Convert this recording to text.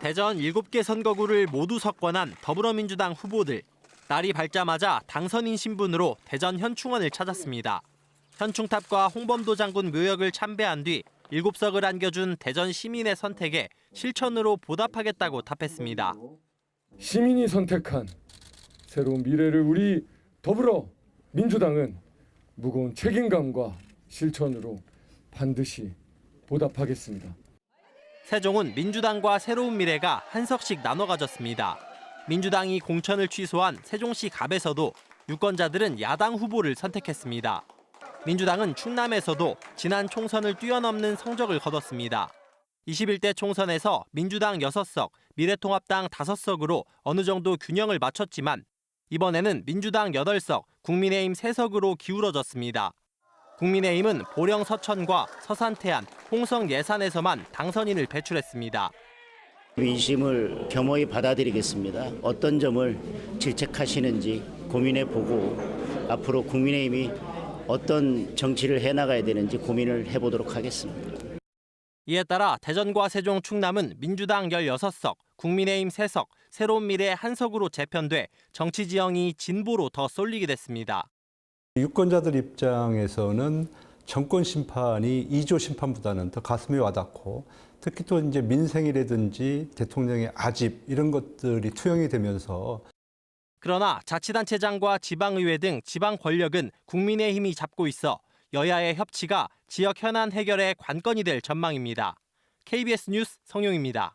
대전 7개 선거구를 모두 석권한 더불어민주당 후보들. 날이 밝자마자 당선인 신분으로 대전 현충원을 찾았습니다. 현충탑과 홍범도 장군 묘역을 참배한 뒤 7석을 안겨준 대전 시민의 선택에 실천으로 보답하겠다고 답했습니다. 시민이 선택한 새로운 미래를 우리 더불어 민주당은 무거운 책임감과 실천으로 반드시 보답하겠습니다. 세종은 민주당과 새로운 미래가 한 석씩 나눠 가졌습니다. 민주당이 공천을 취소한 세종시 갑에서도 유권자들은 야당 후보를 선택했습니다. 민주당은 충남에서도 지난 총선을 뛰어넘는 성적을 거뒀습니다. 21대 총선에서 민주당 6석, 미래통합당 5석으로 어느 정도 균형을 맞췄지만 이번에는 민주당 8석, 국민의힘 3석으로 기울어졌습니다. 국민의힘은 보령 서천과 서산 태안, 홍성 예산에서만 당선인을 배출했습니다. 민심을 겸허히 받아들이겠습니다. 어떤 점을 질책하시는지 고민해 보고 앞으로 국민의힘이 어떤 정치를 해 나가야 되는지 고민을 해 보도록 하겠습니다. 이에 따라 대전과 세종 충남은 민주당 16석, 국민의힘 3석, 새로운 미래 1석으로 재편돼 정치 지형이 진보로 더 쏠리게 됐습니다. 유권자들 입장에서는 정권 심판이 2조 심판보다는 더 가슴에 와닿고 특히 또 이제 민생이라든지 대통령의 아집 이런 것들이 투영이 되면서 그러나 자치단체장과 지방의회 등 지방 권력은 국민의힘이 잡고 있어 여야의 협치가 지역 현안 해결의 관건이 될 전망입니다. KBS 뉴스 성용입니다.